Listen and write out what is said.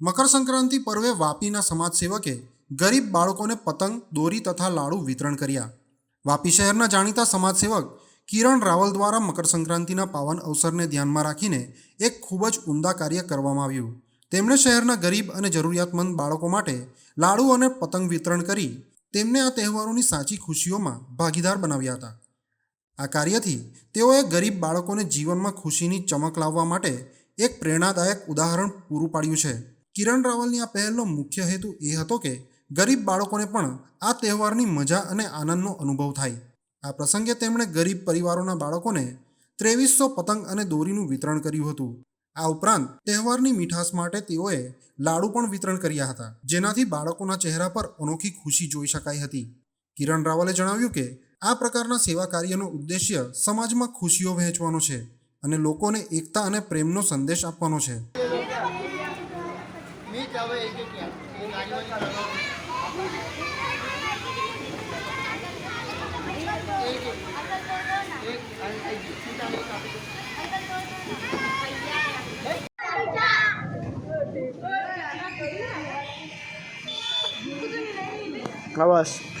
મકર સંક્રાંતિ પર્વે વાપીના સમાજસેવકે ગરીબ બાળકોને પતંગ, દોરી તથા લાડુ વિતરણ કર્યા. વાપી શહેરના જાણીતા સમાજસેવક કિરણ રાવલ દ્વારા મકર સંક્રાંતિના પાવન અવસરને ધ્યાનમાં રાખીને એક ખૂબ જ ઉમદા કાર્ય કરવામાં આવ્યું. તેમણે શહેરના ગરીબ અને જરૂરિયાતમંદ બાળકો માટે લાડુ અને પતંગ વિતરણ કરી તેમને આ તહેવારોની સાચી ખુશીઓમાં ભાગીદાર બનાવ્યા હતા. આ કાર્યથી તેઓએ ગરીબ બાળકોને જીવનમાં ખુશીની ચમક લાવવા માટે એક પ્રેરણાદાયક ઉદાહરણ પૂરું પાડ્યું છે. કિરણ રાવલની આ પહેલનો મુખ્ય હેતુ એ હતો કે ગરીબ બાળકોને પણ આ તહેવારની મજા અને આનંદનો અનુભવ થાય. આ પ્રસંગે તેમણે ગરીબ પરિવારોના બાળકોને ત્રેવીસો પતંગ અને દોરીનું વિતરણ કર્યું હતું. આ ઉપરાંત તહેવારની મીઠાશ માટે તેઓએ લાડુ પણ વિતરણ કર્યા હતા, જેનાથી બાળકોના ચહેરા પર અનોખી ખુશી જોઈ શકાઈ હતી. કિરણ રાવલે જણાવ્યું કે આ પ્રકારના સેવા કાર્યનો ઉદ્દેશ્ય સમાજમાં ખુશીઓ વહેંચવાનો છે અને લોકોને એકતા અને પ્રેમનો સંદેશ આપવાનો છે. મીચ આવે એ કે ક્યાં? એ ગાડીઓની બસ